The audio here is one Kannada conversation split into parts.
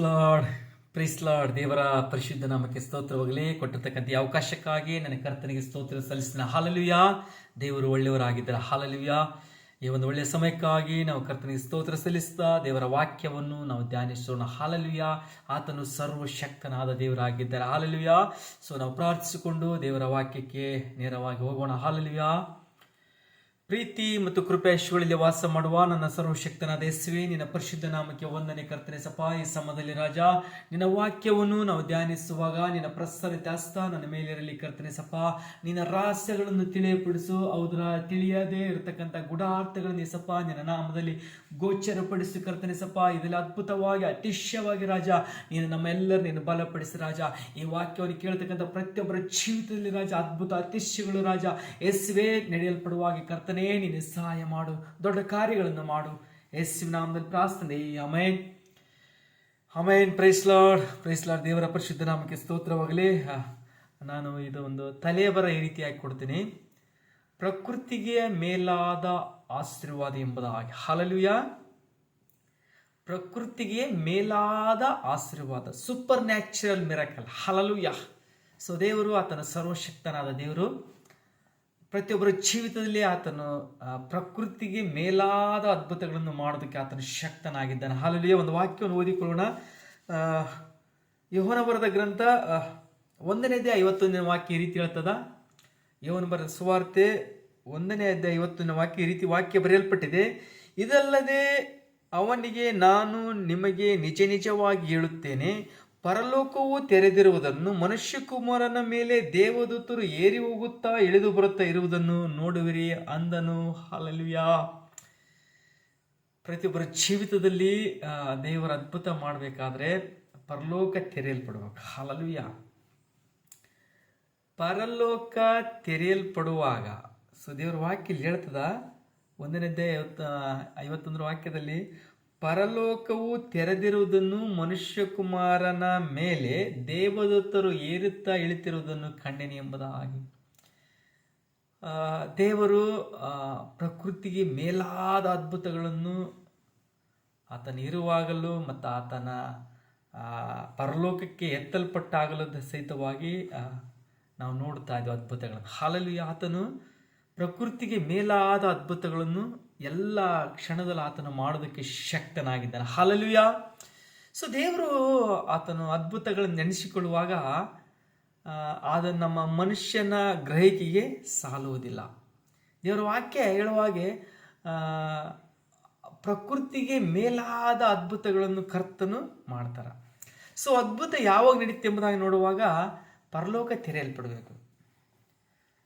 ಲಾರ್ಡ್, ಪ್ರೈಸ್ ಲಾರ್ಡ್, ದೇವರ ಪರಿಶುದ್ಧ ನಾಮಕ್ಕೆ ಸ್ತೋತ್ರವಾಗಲಿ. ಕೊಟ್ಟಿರ್ತಕ್ಕಂಥ ಅವಕಾಶಕ್ಕಾಗಿ ನನ್ನ ಕರ್ತನಿಗೆ ಸ್ತೋತ್ರ ಸಲ್ಲಿಸಿದ ಹಾಲಲುಯ ದೇವರು ಒಳ್ಳೆಯವರಾಗಿದ್ದಾರೆ. ಹಾಲಲುಯ ಈ ಒಂದು ಒಳ್ಳೆಯ ಸಮಯಕ್ಕಾಗಿ ನಾವು ಕರ್ತನಿಗೆ ಸ್ತೋತ್ರ ಸಲ್ಲಿಸ್ತಾ, ದೇವರ ವಾಕ್ಯವನ್ನು ನಾವು ಧ್ಯಾನಿಸೋಣ. ಹಾಲಲುಯ ಆತನು ಸರ್ವಶಕ್ತನಾದ ದೇವರಾಗಿದ್ದಾರೆ. ಹಾಲಲುಯ ಸೊ ನಾವು ಪ್ರಾರ್ಥಿಸಿಕೊಂಡು ದೇವರ ವಾಕ್ಯಕ್ಕೆ ನೇರವಾಗಿ ಹೋಗೋಣ. ಹಾಲಲುಯ ಪ್ರೀತಿ ಮತ್ತು ಕೃಪೇಶ್ವರಲ್ಲಿ ವಾಸ ಮಾಡುವ ನನ್ನ ಸರ್ವಶಕ್ತನಾದ ಯೇಸುವೆ, ನಿನ್ನ ಪರಿಶುದ್ಧ ನಾಮಕ್ಕೆ ವಂದನೆ ಕರ್ತನೆ ಸಪ ಈ ಸಮಯದಲ್ಲಿ ರಾಜ, ನಿನ್ನ ವಾಕ್ಯವನ್ನು ನಾವು ಧ್ಯಾನಿಸುವಾಗ ನಿನ್ನ ಪ್ರಸರಿತ ಹಸ್ತ ನನ್ನ ಮೇಲಿರಲಿ ಕರ್ತನೆ ಸಪ ನಿನ್ನ ರಹಸ್ಯಗಳನ್ನು ತಿಳಿಯಪಡಿಸು ಅವ್ರ ತಿಳಿಯದೇ ಇರತಕ್ಕಂಥ ಗುಡಾರ್ಥಗಳನ್ನು ಸಪ ನಿನ್ನ ನಾಮದಲ್ಲಿ ಗೋಚರಪಡಿಸು ಕರ್ತನೆ ಸಪ ಇದೆಲ್ಲ ಅದ್ಭುತವಾಗಿ, ಅತಿಶಯವಾಗಿ ರಾಜ, ನೀನು ನಮ್ಮೆಲ್ಲರ ನೀನು ಬಲಪಡಿಸಿ ರಾಜ. ಈ ವಾಕ್ಯವನ್ನು ಕೇಳ್ತಕ್ಕಂಥ ಪ್ರತಿಯೊಬ್ಬರ ಜೀವಿತದಲ್ಲಿ ರಾಜ, ಅದ್ಭುತ ಅತಿಶಯಗಳು ರಾಜ. ಯೇಸುವೆ ನಡೆಯಲ್ಪಡುವಾಗಿ ಕರ್ತನೆ ನೀನು ಸಹಾಯ ಮಾಡು, ದೊಡ್ಡ ಕಾರ್ಯಗಳನ್ನು ಮಾಡು. ಯೇಸುವಿನ ನಾಮದಲ್ಲಿ ಪ್ರಾರ್ಥನೆ ಅಮೇನ್ ಅಮೇನ್ ಪ್ರೈಸ್ಲಾಡ್ ಪ್ರೈಸ್ಲಾಡ್ ದೇವರ ಪರಿಶುದ್ಧ ನಾಮಕ್ಕೆ ಸ್ತೋತ್ರವಾಗಲಿ. ನಾನು ಇದು ಒಂದು ತಲೆಬರ ಈ ರೀತಿಯಾಗಿ ಕೊಡ್ತೀನಿ. ಪ್ರಕೃತಿಗೆ ಮೇಲಾದ ಆಶೀರ್ವಾದ ಎಂಬುದಾಗಿ ಹಾಲಲುಯ ಪ್ರಕೃತಿಗೆ ಮೇಲಾದ ಆಶೀರ್ವಾದ supernatural miracle hallelujah so ದೇವರು ಆತನ ಸರ್ವಶಕ್ತನಾದ ದೇವರು. ಪ್ರತಿಯೊಬ್ಬರ ಜೀವಿತದಲ್ಲಿ ಆತನು ಪ್ರಕೃತಿಗೆ ಮೇಲಾದ ಅದ್ಭುತಗಳನ್ನು ಮಾಡೋದಕ್ಕೆ ಆತನು ಶಕ್ತನಾಗಿದ್ದಾನೆ. ಹಾಲಲ್ಲಿಯೇ ಒಂದು ವಾಕ್ಯವನ್ನು ಓದಿಕೊಳ್ಳೋಣ. ಯೋವನ ಬರೆದ ಗ್ರಂಥ ಒಂದನೇ ಒಂದನೇದೇ ಐವತ್ತೊಂದನೇ ವಾಕ್ಯ ಈ ರೀತಿ ಹೇಳ್ತದ. ಯೋಹನ ಬರೆದ ಸುವಾರ್ತೆ ಒಂದನೇ ಅಧ್ಯಾಯ ಐವತ್ತೊಂದನೇ ವಾಕ್ಯ ಈ ರೀತಿ ವಾಕ್ಯ ಬರೆಯಲ್ಪಟ್ಟಿದೆ. ಇದಲ್ಲದೆ ಅವನಿಗೆ ನಾನು ನಿಮಗೆ ನಿಜ ನಿಜವಾಗಿ ಹೇಳುತ್ತೇನೆ. ಪರಲೋಕವು ತೆರೆದಿರುವುದನ್ನು ಮನುಷ್ಯಕುಮಾರನ ಮೇಲೆ ದೇವದೂತರು ಏರಿ ಹೋಗುತ್ತಾ ಇಳಿದು ಬರುತ್ತಾ ಇರುವುದನ್ನು ನೋಡುವಿರಿ ಅಂದನು. ಹಾಲಲ್ವಿಯಾ ಪ್ರತಿಯೊಬ್ಬರ ಜೀವಿತದಲ್ಲಿ ದೇವರ ಅದ್ಭುತ ಮಾಡಬೇಕಾದ್ರೆ ಪರಲೋಕ ತೆರೆಯಲ್ಪಡಬೇಕು. ಹಾಲಲ್ವಿಯ ಪರಲೋಕ ತೆರೆಯಲ್ಪಡುವಾಗ ಸೊ ದೇವರ ವಾಕ್ಯ ಹೇಳ್ತದ ಐವತ್ತ ಐವತ್ತೊಂದರ ವಾಕ್ಯದಲ್ಲಿ ಪರಲೋಕವು ತೆರೆದಿರುವುದನ್ನು ಮನುಷ್ಯಕುಮಾರನ ಮೇಲೆ ದೇವದತ್ತರು ಏರುತ್ತಾ ಇಳಿತಿರುವುದನ್ನು ಕಂಡೆನಿ ಎಂಬುದಾಗಿ ದೇವರು ಪ್ರಕೃತಿಗೆ ಮೇಲಾದ ಅದ್ಭುತಗಳನ್ನು ಆತನ ಇರುವಾಗಲೂ ಮತ್ತು ಆತನ ಪರಲೋಕಕ್ಕೆ ಎತ್ತಲ್ಪಟ್ಟಾಗಲು ಸಹಿತವಾಗಿ ನಾವು ನೋಡ್ತಾ ಇದ್ದೀವಿ ಅದ್ಭುತಗಳನ್ನು. ಹಾಲಲ್ಲಿ ಆತನು ಪ್ರಕೃತಿಗೆ ಮೇಲಾದ ಅದ್ಭುತಗಳನ್ನು ಎಲ್ಲ ಕ್ಷಣದಲ್ಲಿ ಆತನು ಮಾಡೋದಕ್ಕೆ ಶಕ್ತನಾಗಿದ್ದಾನೆ. ಹಾಲಲುಯ ಸೊ ದೇವರು ಆತನು ಅದ್ಭುತಗಳನ್ನು ನೆನೆಸಿಕೊಳ್ಳುವಾಗ ಅದು ನಮ್ಮ ಮನುಷ್ಯನ ಗ್ರಹಿಕೆಗೆ ಸಾಲುವುದಿಲ್ಲ. ದೇವರ ವಾಕ್ಯ ಹೇಳುವಾಗೆ ಪ್ರಕೃತಿಗೆ ಮೇಲಾದ ಅದ್ಭುತಗಳನ್ನು ಕರ್ತನು ಮಾಡ್ತಾರೆ. ಸೊ ಅದ್ಭುತ ಯಾವಾಗ ನಡೀತೆ ಎಂಬುದಾಗಿ ನೋಡುವಾಗ ಪರಲೋಕ ತೆರೆಯಲ್ಪಡಬೇಕು.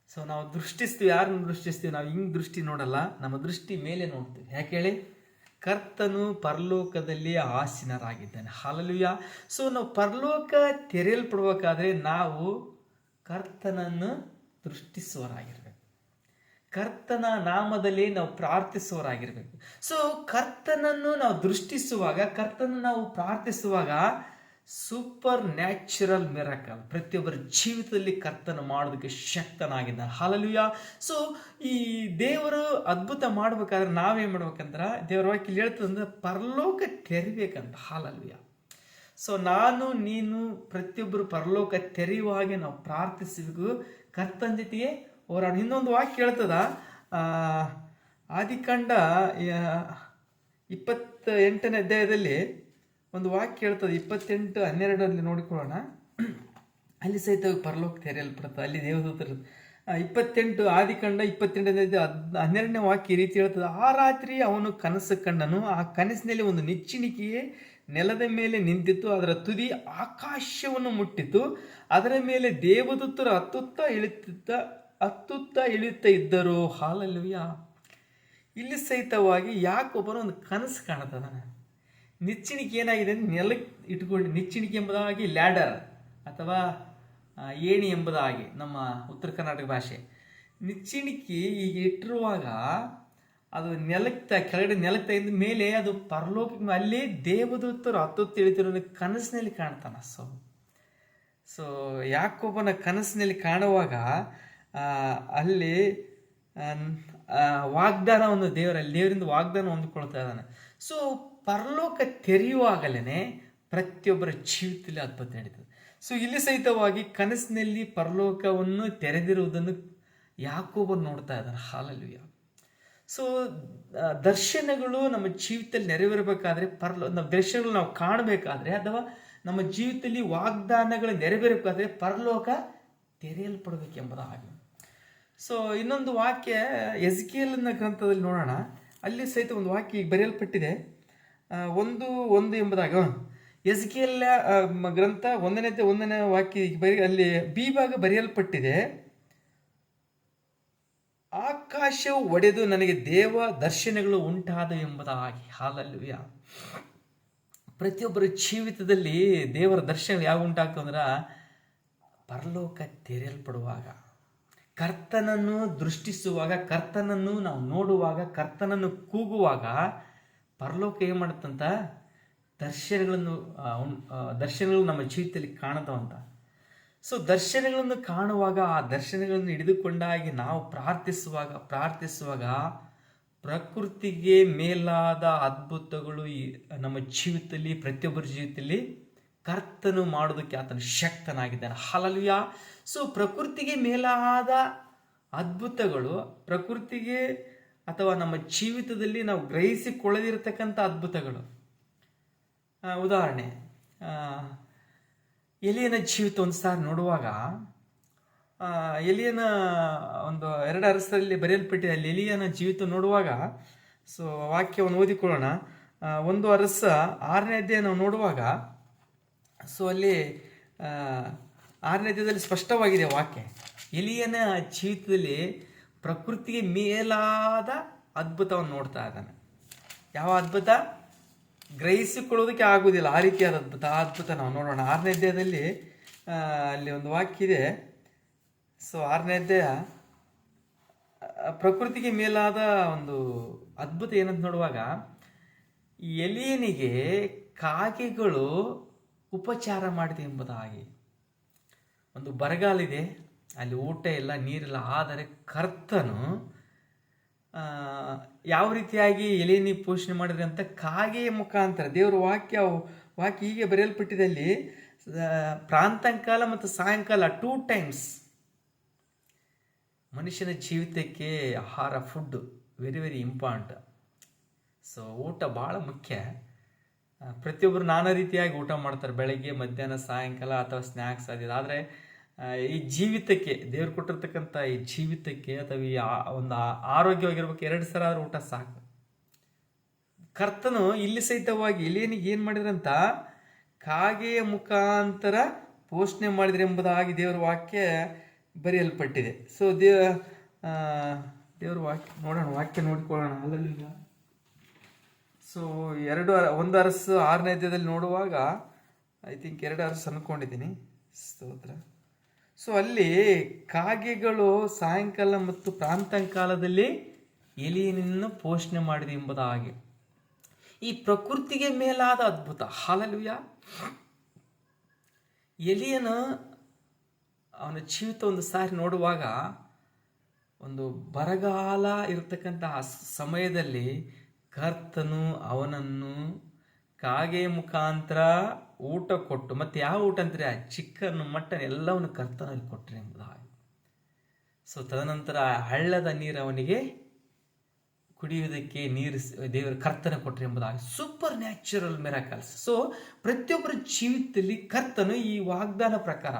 ಸೊ ನಾವು ದೃಷ್ಟಿಸ್ತೀವಿ, ಯಾರನ್ನು ದೃಷ್ಟಿಸ್ತೀವಿ, ನಾವು ಹಿಂಗೆ ದೃಷ್ಟಿ ನೋಡಲ್ಲ, ನಮ್ಮ ದೃಷ್ಟಿ ಮೇಲೆ ನೋಡ್ತೀವಿ. ಯಾಕೆ ಹೇಳಿ? ಕರ್ತನು ಪರಲೋಕದಲ್ಲಿ ಆಸೀನರಾಗಿದ್ದಾನೆ. ಹಾಲಲುಯ ಸೊ ನಾವು ಪರಲೋಕ ತೆರೆಯಲ್ಪಡ್ಬೇಕಾದ್ರೆ ನಾವು ಕರ್ತನನ್ನು ದೃಷ್ಟಿಸುವರಾಗಿರ್ಬೇಕು ಕರ್ತನ ನಾಮದಲ್ಲಿ ನಾವು ಪ್ರಾರ್ಥಿಸುವರಾಗಿರ್ಬೇಕು ಸೊ ಕರ್ತನನ್ನು ನಾವು ದೃಷ್ಟಿಸುವಾಗ ಕರ್ತನ ನಾವು ಪ್ರಾರ್ಥಿಸುವಾಗ ಸೂಪರ್ ನ್ಯಾಚುರಲ್ ಮಿರಕಲ್. ಪ್ರತಿಯೊಬ್ಬರ ಜೀವಿತದಲ್ಲಿ ಕರ್ತನ ಮಾಡೋದಕ್ಕೆ ಶಕ್ತನಾಗಿದ್ದಾನೆ. ಹಾಲಲುಯ ಸೊ ಈ ದೇವರು ಅದ್ಭುತ ಮಾಡ್ಬೇಕಾದ್ರೆ ನಾವೇನು ಮಾಡ್ಬೇಕಂದ್ರೆ, ದೇವರ ವಾಕ್ಯ ಹೇಳ್ತದಂದ್ರೆ ಪರಲೋಕ ತೆರಿಬೇಕಂತ. ಹಾಲಲುಯ ಸೊ ನಾನು, ನೀನು, ಪ್ರತಿಯೊಬ್ಬರು ಪರಲೋಕ ತೆರೆಯುವ ಹಾಗೆ ನಾವು ಪ್ರಾರ್ಥಿಸಬೇಕು ಕರ್ತನ ಜೊತೆಗೆ ಹೋರಾಡ. ಇನ್ನೊಂದು ವಾಕ್ಯ ಹೇಳ್ತದ ಆದಿಕಾಂಡ ಇಪ್ಪತ್ತ ಎಂಟನೇ ಅಧ್ಯಾಯದಲ್ಲಿ ಒಂದು ವಾಕ್ಯ ಹೇಳ್ತದೆ ಇಪ್ಪತ್ತೆಂಟು, ಹನ್ನೆರಡರಲ್ಲಿ ನೋಡಿಕೊಳ್ಳೋಣ. ಅಲ್ಲಿ ಸಹಿತ ಪರಲೋಕ ತೆರೆಯಲ್ಪಡ್ತದೆ ಅಲ್ಲಿ ದೇವದೂತರು ಇಪ್ಪತ್ತೆಂಟು ಆದಿಕಂಡ ಇಪ್ಪತ್ತೆಂಟನೇ ಹನ್ನೆರಡನೇ ವಾಕ್ಯ ರೀತಿ ಹೇಳ್ತದೆ. ಆ ರಾತ್ರಿ ಅವನು ಕನಸು ಕಂಡನು. ಆ ಕನಸಿನಲ್ಲಿ ಒಂದು ನೆಚ್ಚಿನಿಕೆಯೇ ನೆಲದ ಮೇಲೆ ನಿಂತಿತ್ತು. ಅದರ ತುದಿ ಆಕಾಶವನ್ನು ಮುಟ್ಟಿತು ಅದರ ಮೇಲೆ ದೇವದೂತರು ಹತ್ತುತ್ತಾ ಇಳಿಯುತ್ತ ಹತ್ತುತ್ತಾ ಇಳಿಯುತ್ತಾ ಇದ್ದರು. ಹಾಲಲ್ವಿಯ ಇಲ್ಲಿ ಸಹಿತವಾಗಿ ಯಾಕೊಬ್ಬರು ಒಂದು ಕನಸು ಕಾಣುತ್ತದಾನೆ ನಿಚ್ಚಿಣಿಕೆ ಏನಾಗಿದೆ ಅಂದರೆ ನೆಲಕ್ಕೆ ಇಟ್ಕೊಂಡು ನಿಚ್ಚಿಣಿಕೆ ಎಂಬುದಾಗಿ ಲ್ಯಾಡರ್ ಅಥವಾ ಏಣಿ ಎಂಬುದಾಗಿ ನಮ್ಮ ಉತ್ತರ ಕರ್ನಾಟಕ ಭಾಷೆ. ನಿಚ್ಚಿಣಿಕೆ ಈಗ ಇಟ್ಟಿರುವಾಗ ಅದು ನೆಲಕ್ಕೆ ಕೆಳಗಡೆ ನೆಲಕ್ಕೆ ತೆಗೆದ ಮೇಲೆ ಅದು ಪರಲೋಕ ಅಲ್ಲಿ ದೇವದೂತರು ಹತ್ತು ತಿಳಿತಿರೋ ಕನಸಿನಲ್ಲಿ ಕಾಣ್ತಾನ. ಸೊ ಸೊ ಯಾಕೊಬ್ಬನ ಕನಸಿನಲ್ಲಿ ಕಾಣುವಾಗ ಅಲ್ಲಿ ವಾಗ್ದಾನ ಒಂದು ದೇವರಲ್ಲಿ, ದೇವರಿಂದ ವಾಗ್ದಾನ ಹೊಂದ್ಕೊಳ್ತಾ ಇದ್ದಾನೆ. ಸೊ ಪರಲೋಕ ತೆರೆಯುವಾಗಲೇ ಪ್ರತಿಯೊಬ್ಬರ ಜೀವಿತದಲ್ಲಿ ಅದ್ಭುತ ನಡೀತದೆ. ಸೊ ಇಲ್ಲಿ ಸಹಿತವಾಗಿ ಕನಸಿನಲ್ಲಿ ಪರಲೋಕವನ್ನು ತೆರೆದಿರುವುದನ್ನು ಯಾಕೋಬ ನೋಡ್ತಾ ಇದ್ದಾರೆ. ಹಾಲಲ್ಲಿ ಸೊ ದರ್ಶನಗಳು ನಮ್ಮ ಜೀವಿತದಲ್ಲಿ ನೆರವೇರಬೇಕಾದ್ರೆ ಪರಲೋ, ನಮ್ಮ ದರ್ಶನಗಳು ನಾವು ಕಾಣಬೇಕಾದ್ರೆ ಅಥವಾ ನಮ್ಮ ಜೀವಿತದಲ್ಲಿ ವಾಗ್ದಾನಗಳು ನೆರವೇರಬೇಕಾದ್ರೆ ಪರಲೋಕ ತೆರೆಯಲ್ಪಡಬೇಕೆಂಬುದು ಹಾಗೆ. ಸೊ ಇನ್ನೊಂದು ವಾಕ್ಯ ಎಸ್ಕೇಲನ ಗ್ರಂಥದಲ್ಲಿ ನೋಡೋಣ. ಅಲ್ಲಿ ಸಹಿತ ಒಂದು ವಾಕ್ಯ ಈಗ ಬರೆಯಲ್ಪಟ್ಟಿದೆ. ಒಂದು ಒಂದು ಎಂಬುದಾಗಿ ಎಸ್ಕೇಲ್ ಗ್ರಂಥ ಒಂದನೇ ಒಂದನೇ ವಾಕ್ಯ ಬರಿ, ಅಲ್ಲಿ ಬಿ ಭಾಗ ಬರೆಯಲ್ಪಟ್ಟಿದೆ. ಆಕಾಶವು ಒಡೆದು ನನಗೆ ದೇವ ದರ್ಶನಗಳು ಉಂಟಾದ ಎಂಬುದಾಗಿ. ಹಾಲಲ್ಲುಯ ಪ್ರತಿಯೊಬ್ಬರ ಜೀವಿತದಲ್ಲಿ ದೇವರ ದರ್ಶನ ಯಾವ ಉಂಟಾಗ್ತದೆ ಅಂದ್ರೆ ಪರಲೋಕ ತೆರೆಯಲ್ಪಡುವಾಗ. ಕರ್ತನನ್ನು ದೃಷ್ಟಿಸುವಾಗ, ಕರ್ತನನ್ನು ನಾವು ನೋಡುವಾಗ, ಕರ್ತನನ್ನು ಕೂಗುವಾಗ ಪರಲೋಕ ಏನು ಮಾಡುತ್ತಂತ ದರ್ಶನಗಳನ್ನು ದರ್ಶನಗಳು ನಮ್ಮ ಜೀವಿತದಲ್ಲಿ ಕಾಣುತ್ತವಂತ ಸೊ ದರ್ಶನಗಳನ್ನು ಕಾಣುವಾಗ ಆ ದರ್ಶನಗಳನ್ನು ಹಿಡಿದುಕೊಂಡಾಗಿ ನಾವು ಪ್ರಾರ್ಥಿಸುವಾಗ ಪ್ರಾರ್ಥಿಸುವಾಗ ಪ್ರಕೃತಿಗೆ ಮೇಲಾದ ಅದ್ಭುತಗಳು ನಮ್ಮ ಜೀವಿತದಲ್ಲಿ, ಪ್ರತಿಯೊಬ್ಬರ ಜೀವಿತದಲ್ಲಿ ಕರ್ತನು ಮಾಡೋದಕ್ಕೆ ಆತನು ಶಕ್ತನಾಗಿದ್ದಾನೆ. ಹಲಲುಯ ಸೊ ಪ್ರಕೃತಿಗೆ ಮೇಲಾದ ಅದ್ಭುತಗಳು, ಪ್ರಕೃತಿಗೆ ಅಥವಾ ನಮ್ಮ ಜೀವಿತದಲ್ಲಿ ನಾವು ಗ್ರಹಿಸಿಕೊಳ್ಳದಿರತಕ್ಕಂಥ ಅದ್ಭುತಗಳು. ಉದಾಹರಣೆ ಎಲಿಯನ ಜೀವಿತ ಒಂದು ಸಾರಿ ನೋಡುವಾಗ ಎಲಿಯನ ಒಂದು ಎರಡು ಅರಸರಲ್ಲಿ ಬರೆಯಲ್ಪಟ್ಟಿದೆ, ಅಲ್ಲಿ ಎಲಿಯನ ಜೀವಿತ ನೋಡುವಾಗ, ಸೊ ವಾಕ್ಯವನ್ನು ಓದಿಕೊಳ್ಳೋಣ. ಒಂದು ಅರಸ ಆರನೇ ಅಧ್ಯಾಯ ನಾವು ನೋಡುವಾಗ, ಸೊ ಅಲ್ಲಿ ಆರನೇ ಅಧ್ಯಾಯದಲ್ಲಿ ಸ್ಪಷ್ಟವಾಗಿದೆ ವಾಕ್ಯ. ಎಲಿಯನ ಜೀವಿತದಲ್ಲಿ ಪ್ರಕೃತಿಗೆ ಮೇಲಾದ ಅದ್ಭುತವನ್ನು ನೋಡ್ತಾ ಇದ್ದಾನೆ. ಯಾವ ಅದ್ಭುತ? ಗ್ರಹಿಸಿಕೊಳ್ಳೋದಕ್ಕೆ ಆಗುವುದಿಲ್ಲ. ಆ ರೀತಿಯಾದ ಅದ್ಭುತ. ಅದ್ಭುತ ನಾವು ನೋಡೋಣ. ಆರನೇ ಅಧ್ಯಾಯದಲ್ಲಿ ಅಲ್ಲಿ ಒಂದು ವಾಕ್ಯ ಇದೆ. ಸೊ ಆರನೇ ಅಧ್ಯಾಯ ಪ್ರಕೃತಿಗೆ ಮೇಲಾದ ಒಂದು ಅದ್ಭುತ ಏನಂತ ನೋಡುವಾಗ ಎಲಿಯನಿಗೆ ಕಾಗೆಗಳು ಉಪಚಾರ ಮಾಡಿದೆ ಎಂಬುದಾಗಿ. ಒಂದು ಬರಗಾಲ ಇದೆ. ಅಲ್ಲಿ ಊಟ ಇಲ್ಲ ನೀರಿಲ್ಲ ಆದರೆ ಕರ್ತನು ಯಾವ ರೀತಿಯಾಗಿ ಎಲೆನಿ ಪೋಷಣೆ ಮಾಡಿದ್ರೆ ಅಂತ ಕಾಗೆಯ ಮುಖಾಂತರ ದೇವರ ವಾಕ್ಯ ವಾಕ್ಯ ಹೀಗೆ ಬರೆಯಲ್ಪಟ್ಟಿದೆ ಅಲ್ಲಿ ಆ, ಪ್ರಾಂತಂಕಾಲ ಮತ್ತು ಸಾಯಂಕಾಲ ಟೂ ಟೈಮ್ಸ್ ಮನುಷ್ಯನ ಜೀವಿತಕ್ಕೆ ಆಹಾರ food very very important so ಊಟ ಭಾಳ ಮುಖ್ಯ. ಪ್ರತಿಯೊಬ್ಬರು ನಾನಾ ರೀತಿಯಾಗಿ ಊಟ ಮಾಡ್ತಾರೆ ಬೆಳಗ್ಗೆ ಮಧ್ಯಾಹ್ನ ಸಾಯಂಕಾಲ ಅಥವಾ ಸ್ನ್ಯಾಕ್ಸ್ ಅದಿದೆ ಆದರೆ ಈ ಜೀವಿತಕ್ಕೆ, ದೇವ್ರು ಕೊಟ್ಟಿರ್ತಕ್ಕಂಥ ಈ ಜೀವಿತಕ್ಕೆ ಅಥವಾ ಈ ಒಂದು ಆರೋಗ್ಯವಾಗಿರ್ಬೇಕು, ಎರಡು ಸಲ ಆದ್ರೂ ಊಟ ಸಾಕು. ಕರ್ತನು ಇಲ್ಲಿ ಸಹಿತವಾಗಿ ಇಲೇನಿಗೆ ಏನು ಮಾಡಿದ್ರಂತ? ಕಾಗೆಯ ಮುಖಾಂತರ ಪೋಷಣೆ ಮಾಡಿದ್ರೆ ಎಂಬುದಾಗಿ ದೇವರ ವಾಕ್ಯ ಬರೆಯಲ್ಪಟ್ಟಿದೆ. ಸೊ ದೇವ ದೇವ್ರ ವಾಕ್ಯ, ನೋಡೋಣ, ವಾಕ್ಯ ನೋಡಿಕೊಳ್ಳೋಣ. ಅಲ್ಲಲ್ಲಿ ಸೊ ಎರಡು ಒಂದು ಅರಸು ಆರನೇ ಅಧ್ಯಾಯದಲ್ಲಿ ನೋಡುವಾಗ ಐ ಥಿಂಕ್ ಎರಡು ಅರಸು ಅನ್ಕೊಂಡಿದ್ದೀನಿ. ಸ್ತೋತ್ರ. ಸೊ ಅಲ್ಲಿ ಕಾಗೆಗಳು ಸಾಯಂಕಾಲ ಮತ್ತು ಪ್ರಾಂತಂಕಾಲದಲ್ಲಿ ಎಲಿಯನನ್ನು ಪೋಷಣೆ ಮಾಡಿದೆ ಎಂಬುದಾಗಿ ಈ ಪ್ರಕೃತಿಗೆ ಮೇಲಾದ ಅದ್ಭುತ. ಹಾಲಲುಯ ಎಲಿಯನ ಅವನ ಜೀವಿತ ಒಂದು ಸಾರಿ ನೋಡುವಾಗ ಒಂದು ಬರಗಾಲ ಇರತಕ್ಕಂಥ ಆ ಸಮಯದಲ್ಲಿ ಕರ್ತನು ಅವನನ್ನು ಕಾಗೆ ಮುಖಾಂತರ ಊಟ ಕೊಟ್ಟು, ಮತ್ತೆ ಯಾವ ಊಟ ಅಂದರೆ ಚಿಕನ್, ಮಟನ್ ಎಲ್ಲವನ್ನು ಕರ್ತನಲ್ಲಿ ಕೊಟ್ಟರೆ ಎಂಬುದಾಗಿ ಸೊ ತದನಂತರ ಹಳ್ಳದ ನೀರು ಅವನಿಗೆ ಕುಡಿಯುವುದಕ್ಕೆ ನೀರು ದೇವರ ಕರ್ತನ ಕೊಟ್ಟರೆ ಎಂಬುದಾಗಿ ಸೂಪರ್ ನ್ಯಾಚುರಲ್ ಮೆರಾಕಲ್ಸ್ ಸೊ ಪ್ರತಿಯೊಬ್ಬರ ಜೀವಿತದಲ್ಲಿ ಕರ್ತನು ಈ ವಾಗ್ದಾನ ಪ್ರಕಾರ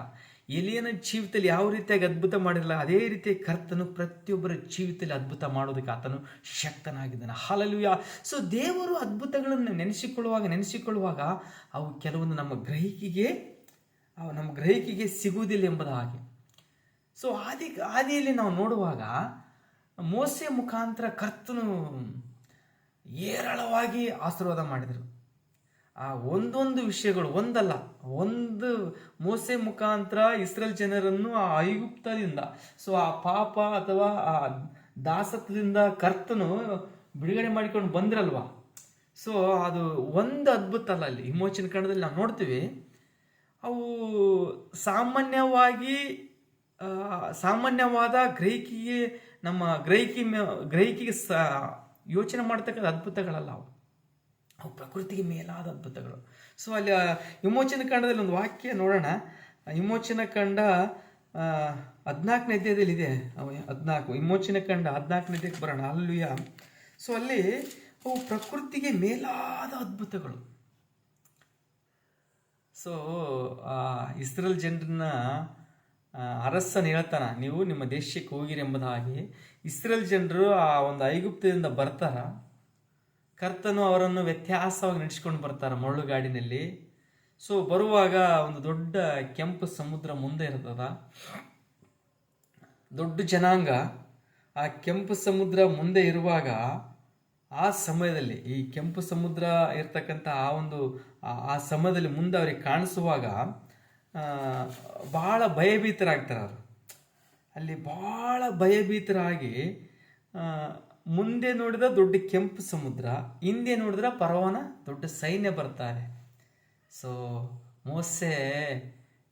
ಎಲಿಯನ ಜೀವಿತದಲ್ಲಿ ಯಾವ ರೀತಿಯಾಗಿ ಅದ್ಭುತ ಮಾಡಿರಲ್ಲ ಅದೇ ರೀತಿ ಕರ್ತನು ಪ್ರತಿಯೊಬ್ಬರ ಜೀವಿತದಲ್ಲಿ ಅದ್ಭುತ ಮಾಡೋದಕ್ಕೆ ಆತನು ಶಕ್ತನಾಗಿದ್ದಾನೆ. ಹಾಲಲುಯ. ಸೊ ದೇವರು ಅದ್ಭುತಗಳನ್ನು ನೆನೆಸಿಕೊಳ್ಳುವಾಗ ನೆನೆಸಿಕೊಳ್ಳುವಾಗ ಅವು ಕೆಲವೊಂದು ನಮ್ಮ ಗ್ರಹಿಕೆಗೆ ನಮ್ಮ ಗ್ರಹಿಕೆಗೆ ಸಿಗುವುದಿಲ್ಲ ಎಂಬುದಾಗಿ ಸೊ ಆದಿ, ಆದಿಯಲ್ಲಿ ನಾವು ನೋಡುವಾಗ ಮೋಸೆ ಮುಖಾಂತರ ಕರ್ತನು ಏರಳವಾಗಿ ಆಶೀರ್ವಾದ ಮಾಡಿದರು. ಆ ಒಂದೊಂದು ವಿಷಯಗಳು ಒಂದಲ್ಲ ಒಂದು ಮೋಸೆ ಮುಖಾಂತರ ಇಸ್ರೇಲ್ ಜನರನ್ನು ಆ ಐಗುಪ್ತದಿಂದ ಸೊ ಆ ಪಾಪ ಅಥವಾ ಆ ದಾಸತ್ವದಿಂದ ಕರ್ತನು ಬಿಡುಗಡೆ ಮಾಡಿಕೊಂಡು ಬಂದ್ರಲ್ವಾ? ಸೊ ಅದು ಒಂದು ಅದ್ಭುತ ಅಲ್ಲ ಅಲ್ಲಿ. ವಿಮೋಚನ ಕಣದಲ್ಲಿ ನಾವು ನೋಡ್ತೀವಿ, ಅವು ಸಾಮಾನ್ಯವಾಗಿ ಸಾಮಾನ್ಯವಾದ ಗ್ರಹಿಕೆಗೆ ನಮ್ಮ ಗ್ರಹಿಕೆ ಗ್ರಹಿಕೆಗೆ ಸ, ಯೋಚನೆ ಮಾಡ್ತಕ್ಕಂಥ ಅದ್ಭುತಗಳಲ್ಲ ಅವು. ಅವು ಪ್ರಕೃತಿಗೆ ಮೇಲಾದ ಅದ್ಭುತಗಳು. ಸೊ ಅಲ್ಲಿ ವಿಮೋಚನ ಖಂಡದಲ್ಲಿ ಒಂದು ವಾಕ್ಯ ನೋಡೋಣ. ವಿಮೋಚನ ಕಂಡ ಹದಿನಾಲ್ಕನೇ ಅಧ್ಯಾಯದಲ್ಲಿ ಇದೆ. ಹದಿನಾಲ್ಕು. ವಿಮೋಚನ ಕಂಡ ಹದಿನಾಲ್ಕನೇ ಅಧ್ಯಾಯಕ್ಕೆ ಬರೋಣ. ಅಲ್ಲೂಯ ಸೊ ಅಲ್ಲಿ ಅವು ಪ್ರಕೃತಿಗೆ ಮೇಲಾದ ಅದ್ಭುತಗಳು. ಸೊ ಇಸ್ರೇಲ್ ಜನರನ್ನ ಅರಸನ ಹೇಳ್ತಾನ, ನೀವು ನಿಮ್ಮ ದೇಶಕ್ಕೆ ಹೋಗಿರಿ ಎಂಬುದಾಗಿ. ಇಸ್ರೇಲ್ ಜನರು ಆ ಒಂದು ಐಗುಪ್ತದಿಂದ ಬರ್ತಾರ. ಕರ್ತನು ಅವರನ್ನು ವ್ಯತ್ಯಾಸವಾಗಿ ನಡೆಸ್ಕೊಂಡು ಬರ್ತಾರೆ ಮರಳುಗಾಡಿನಲ್ಲಿ ಸೊ ಬರುವಾಗ ಒಂದು ದೊಡ್ಡ ಕೆಂಪು ಸಮುದ್ರ ಮುಂದೆ ಇರ್ತದ. ದೊಡ್ಡ ಜನಾಂಗ. ಆ ಕೆಂಪು ಸಮುದ್ರ ಮುಂದೆ ಇರುವಾಗ ಆ ಸಮಯದಲ್ಲಿ, ಈ ಕೆಂಪು ಸಮುದ್ರ ಇರ್ತಕ್ಕಂಥ ಆ ಒಂದು, ಆ- ಸಮಯದಲ್ಲಿ ಮುಂದೆ ಅವ್ರಿಗೆ ಕಾಣಿಸುವಾಗ ಭಾಳ ಭಯಭೀತರಾಗ್ತಾರೆ ಅವರು. ಅಲ್ಲಿ ಭಾಳ ಭಯಭೀತರಾಗಿ ಮುಂದೆ ನೋಡಿದ ದೊಡ್ಡ ಕೆಂಪು ಸಮುದ್ರ, ಹಿಂದೆ ನೋಡಿದ್ರೆ ಪರವನ ದೊಡ್ಡ ಸೈನ್ಯ ಬರ್ತಾರೆ. ಸೊ ಮೋಸೆ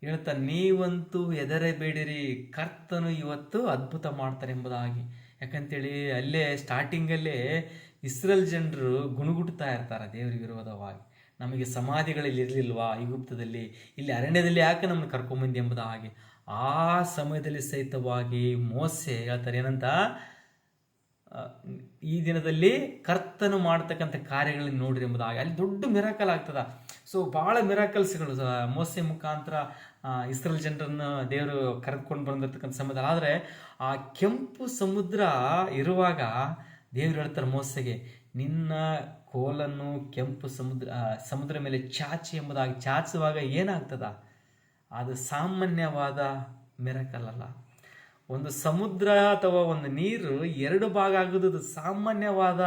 ಹೇಳ್ತಾ, ನೀವಂತೂ ಹೆದರಬೇಡಿರಿ ಕರ್ತನು ಇವತ್ತು ಅದ್ಭುತ ಮಾಡ್ತಾರೆ ಎಂಬುದಾಗಿ. ಯಾಕಂತೇಳಿ ಅಲ್ಲೇ ಸ್ಟಾರ್ಟಿಂಗಲ್ಲೇ ಇಸ್ರೇಲ್ ಜನರು ಗುಣಗುಟ್ತಾ ಇರ್ತಾರೆ ದೇವರಿಗೆ ವಿರೋಧವಾಗಿ. ನಮಗೆ ಸಮಾಧಿಗಳಲ್ಲಿ ಇರಲಿಲ್ವಾ ಐಗುಪ್ತದಲ್ಲಿ ಇಲ್ಲಿ ಅರಣ್ಯದಲ್ಲಿ ಯಾಕೆ ನಮ್ಮನ್ನು ಕರ್ಕೊಂಬಂದಿ ಎಂಬುದಾಗಿ. ಆ ಸಮಯದಲ್ಲಿ ಸಹಿತವಾಗಿ ಮೋಸೆ ಹೇಳ್ತಾರೆ, ಏನಂತ? ಈ ದಿನದಲ್ಲಿ ಕರ್ತನು ಮಾಡ್ತಕ್ಕಂಥ ಕಾರ್ಯಗಳನ್ನ ನೋಡ್ರಿ ಎಂಬುದಾಗಿ. ಅಲ್ಲಿ ದೊಡ್ಡ ಮಿರಾಕಲ್ ಆಗ್ತದ. ಸೊ ಭಾಳ ಮಿರಾಕಲ್ಸ್ಗಳು ಮೋಸೆ ಮುಖಾಂತರ ಇಸ್ರೇಲ್ ಜನರನ್ನು ದೇವರು ಕರೆದುಕೊಂಡು ಬಂದಿರ್ತಕ್ಕಂಥ ಸಮುದ್ರ ಆದರೆ, ಆ ಕೆಂಪು ಸಮುದ್ರ ಇರುವಾಗ ದೇವರು ಹೇಳ್ತಾರೆ ಮೋಸೆಗೆ, ನಿನ್ನ ಕೋಲನ್ನು ಕೆಂಪು ಸಮುದ್ರ ಸಮುದ್ರ ಮೇಲೆ ಚಾಚಿ ಎಂಬುದಾಗಿ ಚಾಚುವಾಗ ಏನಾಗ್ತದ? ಅದು ಸಾಮಾನ್ಯವಾದ ಮಿರಕಲ್ ಅಲ್ಲ. ಒಂದು ಸಮುದ್ರ ಅಥವಾ ಒಂದು ನೀರು ಎರಡು ಭಾಗ ಆಗೋದು ಸಾಮಾನ್ಯವಾದ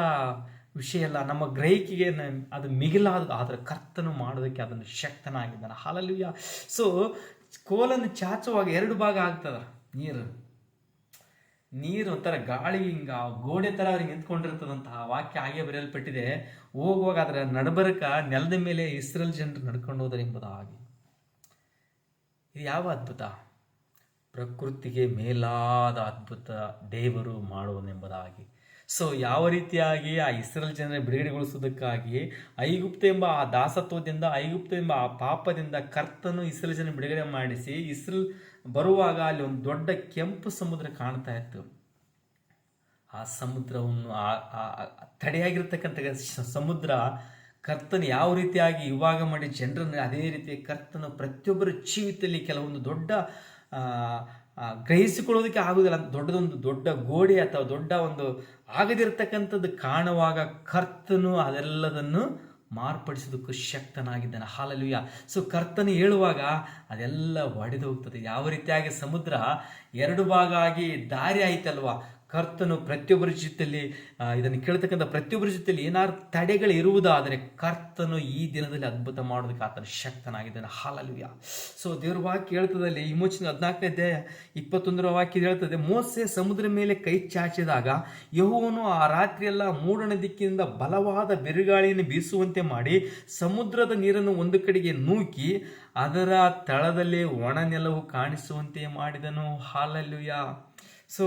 ವಿಷಯ ಅಲ್ಲ. ನಮ್ಮ ಗ್ರಹಿಕೆಗೆ ಅದು ಮಿಗಿಲಾದ ಆದರೆ ಕರ್ತನು ಮಾಡೋದಕ್ಕೆ ಅದನ್ನು ಶಕ್ತನಾಗಿದ್ದಾನೆ. ಹಾಲಲ್ಲಿ ಸೊ ಕೋಲನ್ನು ಚಾಚುವಾಗ ಎರಡು ಭಾಗ ಆಗ್ತದ. ನೀರು. ನೀರು ಒಂಥರ ಗಾಳಿ ಹಿಂಗ, ಗೋಡೆ ಥರ ಅವ್ರಿಗೆ ನಿಂತ್ಕೊಂಡಿರ್ತದಂತಹ ವಾಕ್ಯ ಹಾಗೆ ಬರೆಯಲ್ಪಟ್ಟಿದೆ. ಹೋಗುವಾಗ ಅದರ ನಡಬರಕ ನೆಲದ ಮೇಲೆ ಇಸ್ರೇಲ್ ಜನರು ನಡ್ಕೊಂಡು ಹೋದರೆ ಎಂಬುದಾಗಿ ಇದು ಯಾವ ಅದ್ಭುತ? ಪ್ರಕೃತಿಗೆ ಮೇಲಾದ ಅದ್ಭುತ ದೇವರು ಮಾಡುವನೆಂಬುದಾಗಿ. ಸೊ ಯಾವ ರೀತಿಯಾಗಿ ಆ ಇಸ್ರೇಲ್ ಜನರ ಬಿಡುಗಡೆಗೊಳಿಸುವುದಕ್ಕಾಗಿ ಐಗುಪ್ತ ಎಂಬ ಆ ದಾಸತ್ವದಿಂದ, ಐಗುಪ್ತ ಎಂಬ ಆ ಪಾಪದಿಂದ ಕರ್ತನು ಇಸ್ರೇಲ್ ಜನ ಬಿಡುಗಡೆ ಮಾಡಿಸಿ, ಇಸ್ರೇಲ್ ಬರುವಾಗ ಅಲ್ಲಿ ಒಂದು ದೊಡ್ಡ ಕೆಂಪು ಸಮುದ್ರ ಕಾಣ್ತಾ ಇತ್ತು. ಆ ಸಮುದ್ರವನ್ನು ಆ- ತಡೆಯಾಗಿರ್ತಕ್ಕಂಥ ಸಮುದ್ರ ಕರ್ತನ ಯಾವ ರೀತಿಯಾಗಿ ಇವಾಗ ಮಾಡಿ ಜನರನ್ನು, ಅದೇ ರೀತಿ ಕರ್ತನ ಪ್ರತಿಯೊಬ್ಬರ ಜೀವಿತದಲ್ಲಿ ಕೆಲವೊಂದು ದೊಡ್ಡ ಗ್ರಹಿಸಿಕೊಳ್ಳೋದಕ್ಕೆ ಆಗುದಿಲ್ಲ ಅಂತ ದೊಡ್ಡದೊಂದು ದೊಡ್ಡ ಗೋಡೆ ಅಥವಾ ದೊಡ್ಡ ಒಂದು ಆಗದಿರ್ತಕ್ಕಂಥದ್ದು ಕಾಣುವಾಗ ಕರ್ತನು ಅದೆಲ್ಲದನ್ನು ಮಾರ್ಪಡಿಸೋದಕ್ಕೂ ಶಕ್ತನಾಗಿದ್ದಾನೆ. ಹಾಲಲುಯ್ಯ ಸೊ ಕರ್ತನು ಹೇಳುವಾಗ ಅದೆಲ್ಲ ಒಡೆದು ಹೋಗ್ತದೆ ಯಾವ ರೀತಿಯಾಗಿ ಸಮುದ್ರ ಎರಡು ಭಾಗ ಆಗಿ ದಾರಿ ಆಯ್ತಲ್ವಾ? ಕರ್ತನು ಪ್ರತಿಯೊಬ್ಬರ ಜೊತೆಯಲ್ಲಿ ಇದನ್ನು ಕೇಳ್ತಕ್ಕಂಥ ಪ್ರತಿಯೊಬ್ಬರ ಜೊತೆಯಲ್ಲಿ ಏನಾದ್ರು ತಡೆಗಳು ಇರುವುದಾದರೆ ಕರ್ತನು ಈ ದಿನದಲ್ಲಿ ಅದ್ಭುತ ಮಾಡೋದಕ್ಕೆ ಆತನ ಶಕ್ತನಾಗಿದ್ದಾನೆ. ಹಾಲಲ್ವಿಯ ಸೊ ದೇವ್ರ ವಾಕ್ಯ ಹೇಳ್ತದಲ್ಲಿ ವಿಮೋಚನೆ ಹದಿನಾಲ್ಕನೇ ಅಧ್ಯಾಯ ಇಪ್ಪತ್ತೊಂದರ ವಾಕ್ಯ ಹೇಳ್ತದೆ ಮೋಸೆ ಸಮುದ್ರ ಮೇಲೆ ಕೈ ಚಾಚಿದಾಗ ಯಹುವನು ಆ ರಾತ್ರಿಯೆಲ್ಲ ಮೂಡಣ ದಿಕ್ಕಿನಿಂದ ಬಲವಾದ ಬಿರುಗಾಳಿಯನ್ನು ಬೀಸುವಂತೆ ಮಾಡಿ ಸಮುದ್ರದ ನೀರನ್ನು ಒಂದು ಕಡೆಗೆ ನೂಕಿ ಅದರ ತಳದಲ್ಲಿ ಒಣ ನೆಲವು ಕಾಣಿಸುವಂತೆ ಮಾಡಿದನು. ಹಾಲಲ್ಲುಯ್ಯ ಸೊ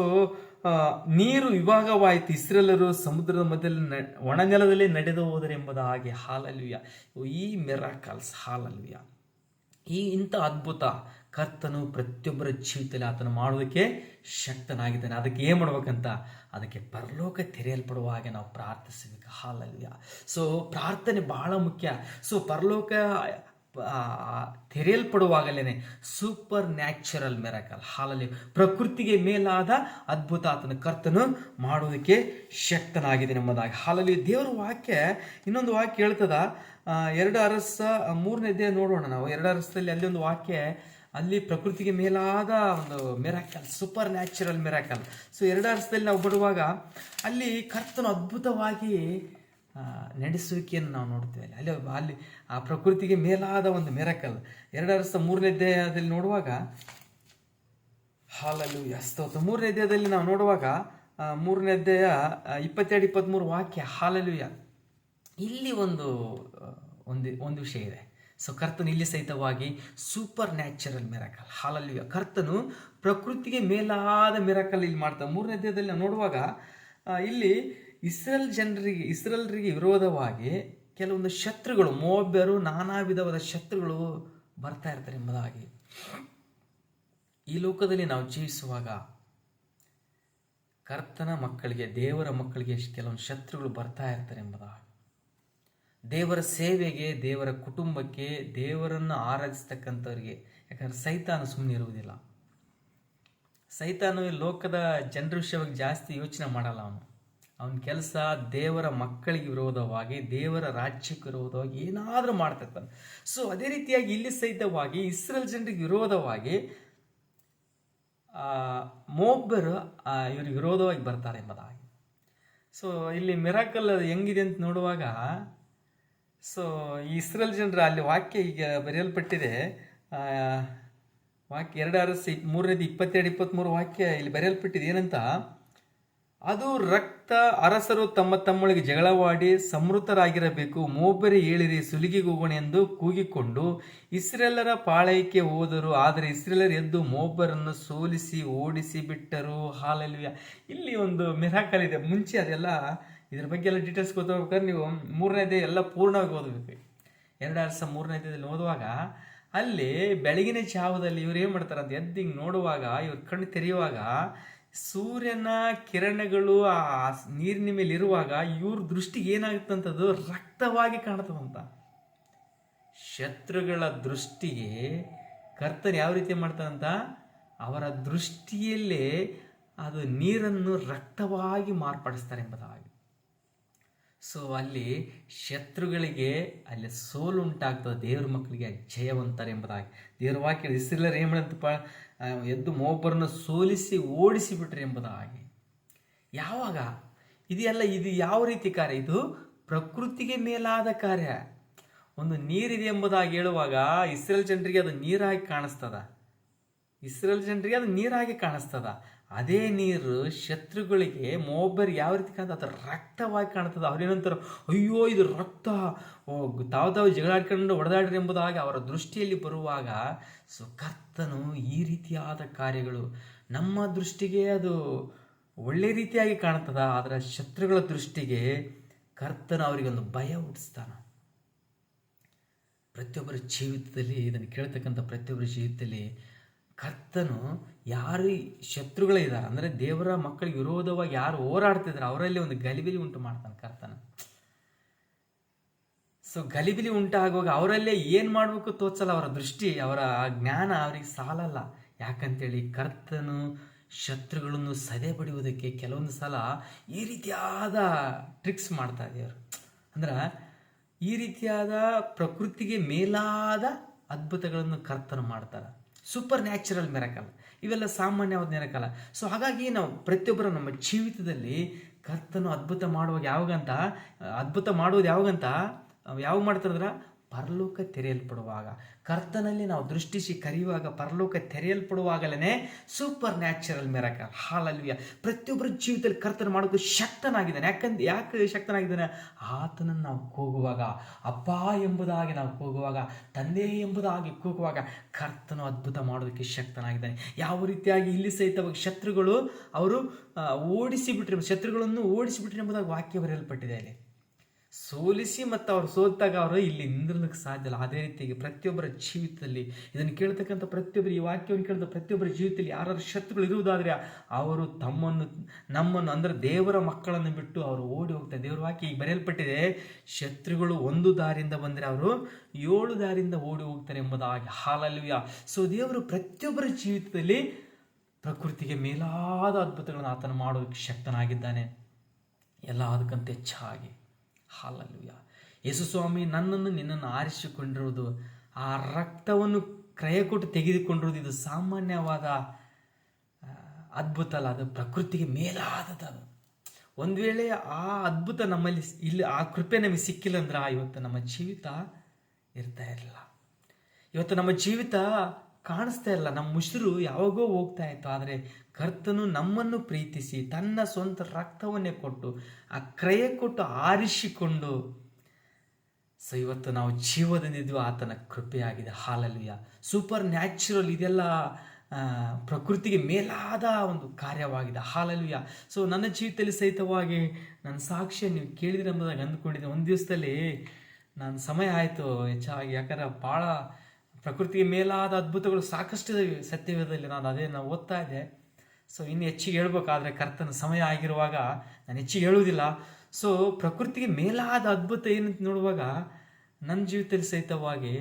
ನೀರು ವಿಭಾಗವಾಯಿತು ಇಸ್ರೇಲರು ಸಮುದ್ರದ ಮಧ್ಯದಲ್ಲಿ ಒಣ ನೆಲದಲ್ಲಿ ನಡೆದು ಹೋದರೆ ಎಂಬುದ ಹಾಗೆ ಹಾಲಲ್ವಿಯ ಈ ಮೆರಾಕಲ್ಸ್ ಹಾಲಲ್ವಿಯ ಈ ಇಂಥ ಅದ್ಭುತ ಕರ್ತನು ಪ್ರತಿಯೊಬ್ಬರ ಜೀವಿತದಲ್ಲಿ ಆತನು ಮಾಡೋದಕ್ಕೆ ಶಕ್ತನಾಗಿದ್ದಾನೆ. ಅದಕ್ಕೆ ಏನು ಮಾಡ್ಬೇಕಂತ? ಅದಕ್ಕೆ ಪರಲೋಕ ತೆರೆಯಲ್ಪಡುವ ಹಾಗೆ ನಾವು ಪ್ರಾರ್ಥಿಸಬೇಕು. ಹಾಲಲ್ವಿಯ ಸೊ, ಪ್ರಾರ್ಥನೆ ಬಹಳ ಮುಖ್ಯ. ಸೊ, ಪರಲೋಕ ತೆರೆಯಲ್ಪಡುವಾಗಲೇ ಸೂಪರ್ ನ್ಯಾಚುರಲ್ ಮೆರಕಲ್ ಹಾಲಲ್ಲಿ ಪ್ರಕೃತಿಗೆ ಮೇಲಾದ ಅದ್ಭುತ ಆತನ ಕರ್ತನು ಮಾಡೋದಕ್ಕೆ ಶಕ್ತನಾಗಿದೆ ನಮ್ಮದಾಗಿ. ಹಾಲಲ್ಲಿ ದೇವರ ವಾಕ್ಯ, ಇನ್ನೊಂದು ವಾಕ್ಯ ಹೇಳ್ತದ ಎರಡು ಅರಸ, ಮೂರನೇ ದೇ ನೋಡೋಣ ನಾವು. ಎರಡು ಅರಸದಲ್ಲಿ ಅಲ್ಲಿ ಒಂದು ವಾಕ್ಯ, ಅಲ್ಲಿ ಪ್ರಕೃತಿಗೆ ಮೇಲಾದ ಒಂದು miracle supernatural miracle so ಎರಡು ಅರಸದಲ್ಲಿ ನಾವು ಬರುವಾಗ ಅಲ್ಲಿ ಕರ್ತನು ಅದ್ಭುತವಾಗಿ ನಡೆಸುವಿಕೆಯನ್ನು ನಾವು ನೋಡ್ತೇವೆ. ಅಲ್ಲಿ ಅಲ್ಲಿ ಆ ಪ್ರಕೃತಿಗೆ ಮೇಲಾದ ಒಂದು ಮೆರಕಲ್. ಎರಡು ಅರಸ ಮೂರನೇ ಅಧ್ಯಾಯದಲ್ಲಿ ನೋಡುವಾಗ ಹಾಲಲ್ಲಿ ಸ್ತೋತ್ರ. ಮೂರನೇ ಅಧ್ಯಾಯದಲ್ಲಿ ನಾವು ನೋಡುವಾಗ ಮೂರನೇ ಅಧ್ಯಾಯ ಇಪ್ಪತ್ತೆರಡು ಇಪ್ಪತ್ತ್ಮೂರು ವಾಕ್ಯ, ಹಾಲಲುಯ. ಇಲ್ಲಿ ಒಂದು ಒಂದು ಒಂದು ವಿಷಯ ಇದೆ. ಸೊ ಕರ್ತನು ಇಲ್ಲಿ ಸಹಿತವಾಗಿ ಸೂಪರ್ ನ್ಯಾಚುರಲ್ ಮಿರಕಲ್ ಹಾಲಲ್ಲಿ ಕರ್ತನು ಪ್ರಕೃತಿಗೆ ಮೇಲಾದ ಮಿರಕಲ್ ಇಲ್ಲಿ ಮಾಡ್ತಾರೆ ಮೂರನೇ ಅಧ್ಯಾಯದಲ್ಲಿ ನಾವು ನೋಡುವಾಗ ಇಲ್ಲಿ ಇಸ್ರೇಲ್ ಜನರಿಗೆ, ಇಸ್ರೇಲ್ರಿಗೆ ವಿರೋಧವಾಗಿ ಕೆಲವೊಂದು ಶತ್ರುಗಳು ಮೋಬ್ಯರು ನಾನಾ ವಿಧವಾದ ಶತ್ರುಗಳು ಬರ್ತಾ ಇರ್ತಾರೆ ಎಂಬುದಾಗಿ. ಈ ಲೋಕದಲ್ಲಿ ನಾವು ಜೀವಿಸುವಾಗ ಕರ್ತನ ಮಕ್ಕಳಿಗೆ, ದೇವರ ಮಕ್ಕಳಿಗೆ ಕೆಲವೊಂದು ಶತ್ರುಗಳು ಬರ್ತಾ ಇರ್ತಾರೆ ಎಂಬುದಾಗಿ. ದೇವರ ಸೇವೆಗೆ, ದೇವರ ಕುಟುಂಬಕ್ಕೆ, ದೇವರನ್ನು ಆರಾಧಿಸ್ತಕ್ಕಂಥವ್ರಿಗೆ. ಯಾಕಂದ್ರೆ ಸೈತಾನ ಸುಮ್ಮನೆ ಇರುವುದಿಲ್ಲ. ಸೈತಾನು ಲೋಕದ ಜನರ ವಿಷಯವಾಗಿ ಜಾಸ್ತಿ ಯೋಚನೆ ಮಾಡಲ್ಲ ಅವನು. ಅವನ ಕೆಲಸ ದೇವರ ಮಕ್ಕಳಿಗೆ ವಿರೋಧವಾಗಿ, ದೇವರ ರಾಜ್ಯಕ್ಕೆ ವಿರೋಧವಾಗಿ ಏನಾದರೂ ಮಾಡ್ತಿರ್ತಾನೆ. ಸೊ ಅದೇ ರೀತಿಯಾಗಿ ಇಲ್ಲಿ ಸಹಿತವಾಗಿ ಇಸ್ರೇಲ್ ಜನರಿಗೆ ವಿರೋಧವಾಗಿ ಮೊಬ್ಬರು ಇವ್ರಿಗೆ ವಿರೋಧವಾಗಿ ಬರ್ತಾರೆ ಎಂಬುದಾಗಿ. ಸೊ ಇಲ್ಲಿ ಮಿರಾಕಲ್ ಹೆಂಗಿದೆ ಅಂತ ನೋಡುವಾಗ ಸೊ ಈ ಇಸ್ರೇಲ್ ಜನರ ಅಲ್ಲಿ ವಾಕ್ಯ ಈಗ ಬರೆಯಲ್ಪಟ್ಟಿದೆ. ವಾಕ್ಯ ಎರಡು ಅರಸಿ ಮೂರನೇದು ಇಪ್ಪತ್ತೆರಡು, ಇಪ್ಪತ್ತ್ಮೂರು ವಾಕ್ಯ ಇಲ್ಲಿ ಬರೆಯಲ್ಪಟ್ಟಿದೆ. ಏನಂತ? ಅದು ರಕ್ತ ಅರಸರು ತಮ್ಮ ತಮ್ಮೊಳಗೆ ಜಗಳವಾಡಿ ಸಮೃದ್ಧರಾಗಿರಬೇಕು. ಮೋಬರಿ ಏಳಿರಿ ಸುಲಿಗೆ ಹೋಗೋಣ ಎಂದು ಕೂಗಿಕೊಂಡು ಇಸ್ರೇಲರ ಪಾಳೈಕೆ ಹೋದರು. ಆದರೆ ಇಸ್ರೇಲರು ಎದ್ದು ಮೋಬರನ್ನು ಸೋಲಿಸಿ ಓಡಿಸಿ ಬಿಟ್ಟರು. ಹಾಲಲ್ವಿಯ ಇಲ್ಲಿ ಒಂದು ಮಿರಾಕಲ್ ಇದೆ. ಮುಂಚೆ ಅದೆಲ್ಲ ಇದ್ರ ಬಗ್ಗೆ ಎಲ್ಲ ಡೀಟೇಲ್ಸ್ ಗೊತ್ತಾಗ್ಬೇಕಾದ್ರೆ ನೀವು ಮೂರನೇದೇ ಎಲ್ಲ ಪೂರ್ಣವಾಗಿ ಓದಬೇಕು. ಎರಡು ಅರಸ ಮೂರನೇದಲ್ಲಿ ಓದುವಾಗ ಅಲ್ಲಿ ಬೆಳಗಿನ ಜಾವದಲ್ಲಿ ಇವ್ರು ಏನು ಮಾಡ್ತಾರೆ ಅಂತ ಎದ್ದು ಹಿಂಗೆ ನೋಡುವಾಗ, ಇವ್ರ ಕಣ್ಣು ತೆರೆಯುವಾಗ ಸೂರ್ಯನ ಕಿರಣಗಳು ಆ ನೀರಿನ ಮೇಲೆ ಇರುವಾಗ ಇವ್ರ ದೃಷ್ಟಿಗೆ ಏನಾಗುತ್ತಂಥದ್ದು ರಕ್ತವಾಗಿ ಕಾಣ್ತದಂತ. ಶತ್ರುಗಳ ದೃಷ್ಟಿಗೆ ಕರ್ತನ್ ಯಾವ ರೀತಿ ಮಾಡ್ತಾನಂತ? ಅವರ ದೃಷ್ಟಿಯಲ್ಲೇ ಅದು ನೀರನ್ನು ರಕ್ತವಾಗಿ ಮಾರ್ಪಡಿಸ್ತಾರೆ ಎಂಬುದಾಗಿ. ಸೊ ಅಲ್ಲಿ ಶತ್ರುಗಳಿಗೆ ಅಲ್ಲಿ ಸೋಲು ಉಂಟಾಗ್ತದೆ. ದೇವ್ರ ಮಕ್ಕಳಿಗೆ ಜಯವಂತಾರೆ ಎಂಬುದಾಗಿ. ದೇವ್ರ ವಾಕ್ಯ ಇಸ್ರೇಲರ್ ಏನು ಎದ್ದು ಮೋಬ್ಬರನ್ನು ಸೋಲಿಸಿ ಓಡಿಸಿ ಬಿಟ್ರಿ ಎಂಬುದಾಗಿ ಯಾವಾಗ? ಇದೆಲ್ಲ ಇದು ಯಾವ ರೀತಿ ಕಾರ್ಯ? ಇದು ಪ್ರಕೃತಿಗೆ ಮೇಲಾದ ಕಾರ್ಯ. ಒಂದು ನೀರಿದೆ ಎಂಬುದಾಗಿ ಹೇಳುವಾಗ ಇಸ್ರೇಲ್ ಜನರಿಗೆ ಅದು ನೀರಾಗಿ ಕಾಣಿಸ್ತದ? ಇಸ್ರೇಲ್ ಜನರಿಗೆ ಅದು ನೀರಾಗಿ ಕಾಣಿಸ್ತದ? ಅದೇ ನೀರು ಶತ್ರುಗಳಿಗೆ ಮೋಬ್ಬರಿಗೆ ಯಾವ ರೀತಿ ಕಾಣ್ತದೆ? ಅದು ರಕ್ತವಾಗಿ ಕಾಣ್ತದೆ. ಅವ್ರೇನಂತಾರೆ ಅಯ್ಯೋ, ಇದು ರಕ್ತ. ತಾವು ತಾವು ಜಗಳಾಡ್ಕೊಂಡು ಹೊಡೆದಾಡ್ರಿ ಎಂಬುದಾಗಿ ಅವರ ದೃಷ್ಟಿಯಲ್ಲಿ ಬರುವಾಗ ಸೊ, ಕರ್ತನು ಈ ರೀತಿಯಾದ ಕಾರ್ಯಗಳು ನಮ್ಮ ದೃಷ್ಟಿಗೆ ಅದು ಒಳ್ಳೆ ರೀತಿಯಾಗಿ ಕಾಣ್ತದ. ಆದರೆ ಶತ್ರುಗಳ ದೃಷ್ಟಿಗೆ ಕರ್ತನ ಅವರಿಗೊಂದು ಭಯ ಹುಟ್ಟಿಸ್ತಾನ. ಪ್ರತಿಯೊಬ್ಬರ ಜೀವಿತದಲ್ಲಿ ಇದನ್ನು ಕೇಳ್ತಕ್ಕಂಥ ಪ್ರತಿಯೊಬ್ಬರ ಜೀವಿತದಲ್ಲಿ ಕರ್ತನು ಯಾರು ಶತ್ರುಗಳೇ ಶತ್ರುಗಳಿದ್ದಾರೆ ಅಂದರೆ ದೇವರ ಮಕ್ಕಳಿಗೆ ವಿರೋಧವಾಗಿ ಯಾರು ಹೋರಾಡ್ತಿದ್ದಾರೆ ಅವರಲ್ಲಿ ಒಂದು ಗಲಿಬಿಲಿ ಉಂಟು ಮಾಡ್ತಾನೆ ಕರ್ತನ. ಸೊ ಗಲಿಬಿಲಿ ಉಂಟಾಗುವಾಗ ಅವರಲ್ಲೇ ಏನು ಮಾಡಬೇಕು ತೋಚಲ್ಲ ಅವರ ದೃಷ್ಟಿ, ಅವರ ಜ್ಞಾನ ಅವರಿಗೆ ಸಾಲಲ್ಲ. ಯಾಕಂತೇಳಿ ಕರ್ತನು ಶತ್ರುಗಳನ್ನು ಸದೆ ಬಡಿಯುವುದಕ್ಕೆ ಕೆಲವೊಂದು ಸಲ ಈ ರೀತಿಯಾದ ಟ್ರಿಕ್ಸ್ ಮಾಡ್ತಾ ದೇವರು ಅಂದ್ರೆ ಈ ರೀತಿಯಾದ ಪ್ರಕೃತಿಗೆ ಮೇಲಾದ ಅದ್ಭುತಗಳನ್ನು ಕರ್ತನ ಮಾಡ್ತಾರೆ. ಸೂಪರ್ ನ್ಯಾಚುರಲ್ ಮೆರಕಲ್ ಇವೆಲ್ಲ ಸಾಮಾನ್ಯವಾದ ನೆನಕಲ್ಲ ಸೊ ಹಾಗಾಗಿ ನಾವು ಪ್ರತಿಯೊಬ್ಬರ ನಮ್ಮ ಜೀವಿತದಲ್ಲಿ ಕರ್ತನು ಅದ್ಭುತ ಮಾಡುವಾಗ ಯಾವಾಗಂತ ಅದ್ಭುತ ಮಾಡುವುದು ಯಾವಾಗಂತ ಯಾವಾಗ ಮಾಡ್ತಾರಂದ್ರೆ? ಪರಲೋಕ ತೆರೆಯಲ್ಪಡುವಾಗ, ಕರ್ತನಲ್ಲಿ ನಾವು ದೃಷ್ಟಿಸಿ ಕರೆಯುವಾಗ ಪರಲೋಕ ತೆರೆಯಲ್ಪಡುವಾಗಲೇ ಸೂಪರ್ ನ್ಯಾಚುರಲ್ ಮೆರಕ ಹಾಲಲ್ವಿಯ ಪ್ರತಿಯೊಬ್ಬರ ಜೀವಿತದಲ್ಲಿ ಕರ್ತನ ಮಾಡೋದು ಶಕ್ತನಾಗಿದ್ದಾನೆ. ಯಾಕಂದ್ರೆ, ಯಾಕೆ ಶಕ್ತನಾಗಿದ್ದಾನೆ? ಆತನನ್ನು ನಾವು ಕೂಗುವಾಗ, ಅಪ್ಪ ಎಂಬುದಾಗಿ ನಾವು ಕೂಗುವಾಗ, ತಂದೆ ಎಂಬುದಾಗಿ ಕೂಗುವಾಗ ಕರ್ತನು ಅದ್ಭುತ ಮಾಡೋದಕ್ಕೆ ಶಕ್ತನಾಗಿದ್ದಾನೆ. ಯಾವ ರೀತಿಯಾಗಿ ಇಲ್ಲಿ ಸಹಿತವಾಗಿ ಶತ್ರುಗಳು, ಅವರು ಓಡಿಸಿಬಿಟ್ರಿ, ಶತ್ರುಗಳನ್ನು ಓಡಿಸಿಬಿಟ್ರೆ ಎಂಬುದಾಗಿ ವಾಕ್ಯ ಬರೆಯಲ್ಪಟ್ಟಿದೆ ಅಲ್ಲಿ. ಸೋಲಿಸಿ ಮತ್ತು ಅವ್ರು ಸೋತಾಗ ಅವರು ಇಲ್ಲಿ ನಿಂದಿರ್ಲಿಕ್ಕೆ ಸಾಧ್ಯ ಇಲ್ಲ. ಅದೇ ರೀತಿಯಾಗಿ ಪ್ರತಿಯೊಬ್ಬರ ಜೀವಿತದಲ್ಲಿ ಇದನ್ನು ಕೇಳ್ತಕ್ಕಂಥ ಪ್ರತಿಯೊಬ್ಬರು, ಈ ವಾಕ್ಯವನ್ನು ಕೇಳಿದ ಪ್ರತಿಯೊಬ್ಬರ ಜೀವಿತದಲ್ಲಿ ಯಾರು ಶತ್ರುಗಳು ಇರುವುದಾದರೆ ಅವರು ತಮ್ಮನ್ನು, ನಮ್ಮನ್ನು ಅಂದರೆ ದೇವರ ಮಕ್ಕಳನ್ನು ಬಿಟ್ಟು ಅವರು ಓಡಿ ಹೋಗ್ತಾರೆ ದೇವರ ವಾಕ್ಯ ಈಗ ಬರೆಯಲ್ಪಟ್ಟಿದೆ, ಶತ್ರುಗಳು ಒಂದು ದಾರಿಯಿಂದ ಬಂದರೆ ಅವರು ಏಳು ದಾರಿಯಿಂದ ಓಡಿ ಹೋಗ್ತಾರೆ ಎಂಬುದಾಗಿ. ಹಾಲಲ್ವಿಯ ಸೊ ದೇವರು ಪ್ರತಿಯೊಬ್ಬರ ಜೀವಿತದಲ್ಲಿ ಪ್ರಕೃತಿಗೆ ಮೇಲಾದ ಅದ್ಭುತಗಳನ್ನು ಆತನು ಮಾಡೋದಕ್ಕೆ ಶಕ್ತನಾಗಿದ್ದಾನೆ. ಎಲ್ಲ ಅದಕ್ಕಂತ ಹೆಚ್ಚಾಗಿ. ಹಾಲಲ್ಲುಯ ಯೇಸು ಸ್ವಾಮಿ, ನನ್ನನ್ನು ನಿನ್ನನ್ನು ಆರಿಸಿಕೊಂಡಿರುವುದು, ಆ ರಕ್ತವನ್ನು ಕ್ರಯ ಕೊಟ್ಟು ತೆಗೆದುಕೊಂಡಿರುವುದು, ಇದು ಸಾಮಾನ್ಯವಾದ ಅದ್ಭುತ ಅಲ್ಲ ಅದು ಪ್ರಕೃತಿಗೆ ಮೇಲಾದದ್ದು ಅದು ಒಂದು ವೇಳೆ ಆ ಅದ್ಭುತ ನಮ್ಮಲ್ಲಿ ಇಲ್ಲಿ ಆ ಕೃಪೆ ನಮಗೆ ಸಿಕ್ಕಿಲ್ಲ ಅಂದ್ರೆ ಇವತ್ತು ನಮ್ಮ ಜೀವಿತ ಇರ್ತಾ ಇರಲಿಲ್ಲ. ಇವತ್ತು ನಮ್ಮ ಜೀವಿತ ಕಾಣಿಸ್ತಾ ಇಲ್ಲ ನಮ್ಮ ಉಸಿರು ಯಾವಾಗೋ ಹೋಗ್ತಾ ಇತ್ತು, ಆದರೆ ಕರ್ತನು ನಮ್ಮನ್ನು ಪ್ರೀತಿಸಿ ತನ್ನ ಸ್ವಂತ ರಕ್ತವನ್ನೇ ಕೊಟ್ಟು, ಆ ಕ್ರಯ ಕೊಟ್ಟು ಆರಿಸಿಕೊಂಡು, ಸೊ ಇವತ್ತು ನಾವು ಜೀವದಿಂದಿದ್ವು ಆತನ ಕೃಪೆಯಾಗಿದೆ. ಹಾಲಲ್ಲಿಯ ಸೂಪರ್ ನ್ಯಾಚುರಲ್ ಇದೆಲ್ಲ ಪ್ರಕೃತಿಗೆ ಮೇಲಾದ ಒಂದು ಕಾರ್ಯವಾಗಿದೆ. ಹಾಲಲ್ವಿಯ ಸೊ ನನ್ನ ಜೀವಿತದಲ್ಲಿ ಸಹಿತವಾಗಿ ನನ್ನ ಸಾಕ್ಷಿ ನೀವು ಕೇಳಿದ್ರೆ ಎಂಬುದಾಗಿ ಅಂದ್ಕೊಂಡಿದ್ದೆ. ಒಂದು ದಿವಸದಲ್ಲಿ ನಾನು ಸಮಯ ಆಯಿತು ಹೆಚ್ಚಾಗಿ, ಯಾಕಂದ್ರೆ ಭಾಳ ಪ್ರಕೃತಿಗೆ ಮೇಲಾದ ಅದ್ಭುತಗಳು ಸಾಕಷ್ಟು ಸತ್ಯವೇದದಲ್ಲಿ. ನಾನು ಅದೇ ನಾನು ಓದ್ತಾ ಇದ್ದೆ. ಸೊ ಇನ್ನು ಹೆಚ್ಚಿಗೆ ಹೇಳ್ಬೇಕಾದ್ರೆ ಕರ್ತನ ಸಮಯ ಆಗಿರುವಾಗ ನಾನು ಹೆಚ್ಚಿಗೆ ಹೇಳುವುದಿಲ್ಲ. ಸೊ ಪ್ರಕೃತಿಗೆ ಮೇಲಾದ ಅದ್ಭುತ ಏನಂತ ನೋಡುವಾಗ ನನ್ನ ಜೀವಿತದಲ್ಲಿ ಸಹಿತವಾಗಿ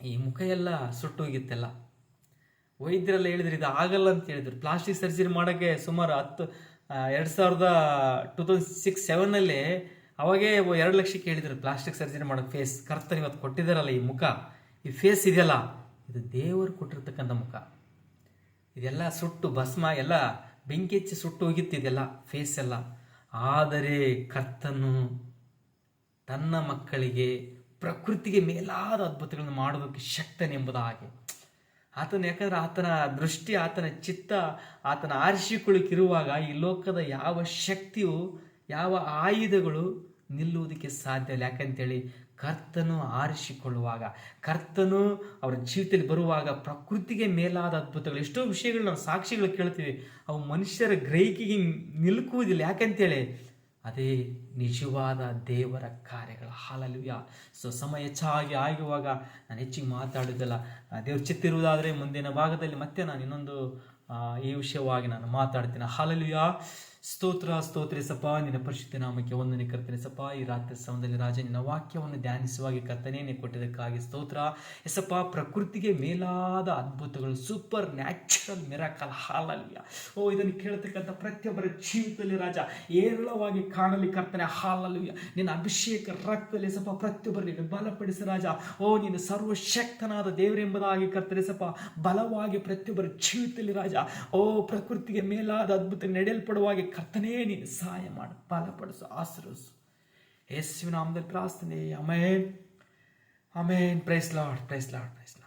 ಈ ಮುಖ ಎಲ್ಲ ಸುಟ್ಟೋಗಿತ್ತೆಲ್ಲ ವೈದ್ಯರೆಲ್ಲ ಹೇಳಿದ್ರು, ಇದು ಆಗಲ್ಲ ಅಂತ ಹೇಳಿದ್ರು. ಪ್ಲಾಸ್ಟಿಕ್ ಸರ್ಜರಿ ಮಾಡೋಕ್ಕೆ ಸುಮಾರು ಹತ್ತು ಎರಡು ಸಾವಿರದ ಟೂ ತೌಸಂಡ್ ಸಿಕ್ಸ್ ಸೆವೆನಲ್ಲಿ ಅವಾಗೇ ಎರಡು ಲಕ್ಷಕ್ಕೆ ಹೇಳಿದರು ಪ್ಲಾಸ್ಟಿಕ್ ಸರ್ಜರಿ ಮಾಡೋಕ್ಕೆ ಫೇಸ್. ಕರ್ತನ ಇವತ್ತು ಕೊಟ್ಟಿದ್ದಾರಲ್ಲ ಈ ಮುಖ. ಈ ಫೇಸ್ ಇದೆಯಲ್ಲ? ಇದು ದೇವರು ಕೊಟ್ಟಿರ್ತಕ್ಕಂಥ ಮುಖ. ಇದೆಲ್ಲ ಸುಟ್ಟು, ಭಸ್ಮ ಎಲ್ಲ ಬೆಂಕಿ ಹೆಚ್ಚಿ ಸುಟ್ಟು ಹೋಗಿತ್ತು ಇದೆಲ್ಲ ಫೇಸ್ ಎಲ್ಲ. ಆದರೆ ಕರ್ತನು ತನ್ನ ಮಕ್ಕಳಿಗೆ, ಪ್ರಕೃತಿಗೆ ಮೇಲಾದ ಅದ್ಭುತಗಳನ್ನು ಮಾಡೋದಕ್ಕೆ ಶಕ್ತನೆಂಬುದಾಗಿ ಆತನ ಯಾಕಂದ್ರೆ ಆತನ ದೃಷ್ಟಿ, ಆತನ ಚಿತ್ತ, ಆತನ ಆರಿಸಿಕೊಳ್ಳಿಕ್ಕಿರುವಾಗ ಈ ಲೋಕದ ಯಾವ ಶಕ್ತಿಯು, ಯಾವ ಆಯುಧಗಳು ನಿಲ್ಲುವುದಕ್ಕೆ ಸಾಧ್ಯ ಇಲ್ಲ. ಯಾಕಂತೇಳಿ ಕರ್ತನು ಆರಿಸಿಕೊಳ್ಳುವಾಗ, ಕರ್ತನು ಅವರ ಜೀವಿತದಲ್ಲಿ ಬರುವಾಗ ಪ್ರಕೃತಿಗೆ ಮೇಲಾದ ಅದ್ಭುತಗಳು, ಎಷ್ಟೋ ವಿಷಯಗಳು ನಾವು ಸಾಕ್ಷಿಗಳು ಕೇಳ್ತೀವಿ, ಅವು ಮನುಷ್ಯರ ಗ್ರಹಿಕೆಗೆ ನಿಲುಕುವುದಿಲ್ಲ. ಯಾಕಂತೇಳಿ? ಅದೇ ನಿಜವಾದ ದೇವರ ಕಾರ್ಯಗಳ. ಹಾಲಲ್ವಿಯ ಸೊ, ಸಮಯ ಹೆಚ್ಚಾಗಿ ಆಗುವಾಗ ನಾನು ಹೆಚ್ಚಿಗೆ ಮಾತಾಡೋದಿಲ್ಲ ದೇವ್ರ ಚಿತ್ತಿರುವುದಾದರೆ ಮುಂದಿನ ಭಾಗದಲ್ಲಿ ಮತ್ತೆ ನಾನು ಇನ್ನೊಂದು ಈ ವಿಷಯವಾಗಿ ನಾನು ಮಾತಾಡ್ತೀನಿ. ಹಾಲಲ್ವಿಯ ಸ್ತೋತ್ರ ಸ್ತೋತ್ರ ಸಪ ನಿನ್ನ ಪರಿಶುದ್ಧ ನಾಮಕ್ಕೆ ಒಂದನೇ ಕರ್ತನೆ. ಸಪ ಈ ರಾತ್ರಿ ಸಮಯದಲ್ಲಿ ರಾಜ ನಿನ್ನ ವಾಕ್ಯವನ್ನು ಧ್ಯಾನಿಸುವಾಗಿ ಕರ್ತನೇ, ನೀನು ಕೊಟ್ಟಿದ್ದಕ್ಕಾಗಿ ಸ್ತೋತ್ರ. ಎಸಪ್ಪ, ಪ್ರಕೃತಿಗೆ ಮೇಲಾದ ಅದ್ಭುತಗಳು ಸೂಪರ್ ನ್ಯಾಚುರಲ್ ಮಿರಾಕಲ್ ಹಾಲಲ್ಯ ಓ, ಇದನ್ನು ಕೇಳತಕ್ಕಂಥ ಪ್ರತಿಯೊಬ್ಬರ ಜೀವಿತದಲ್ಲಿ ರಾಜ ಏರಳವಾಗಿ ಕಾಣಲಿ ಕರ್ತನೆ ಹಾಲಲ್ಯ ನಿನ್ನ ಅಭಿಷೇಕ ರಕ್ತದಲ್ಲಿ ಸಪ ನೀನು ಬಲಪಡಿಸಿ ರಾಜ. ಓ, ನೀನು ಸರ್ವಶಕ್ತನಾದ ದೇವರೆಂಬುದಾಗಿ ಕರ್ತನೆ ಸಪ ಬಲವಾಗಿ ಪ್ರತಿಯೊಬ್ಬರ ಜೀವಿತದಲ್ಲಿ ರಾಜ. ಓ, ಪ್ರಕೃತಿಗೆ ಮೇಲಾದ ಅದ್ಭುತ ನಡೆಯಲ್ಪಡುವಾಗಿ ಕರ್ತನೇ ನೀನು ಸಹಾಯ ಮಾಡು ಬಲಪಡಿಸು ಆಶ್ರಯಿಸು ಯೇಸುವಿನ ನಾಮದಲ್ಲಿ ಪ್ರಾರ್ಥನೆ amen amen praise Lord praise Lord praise Lord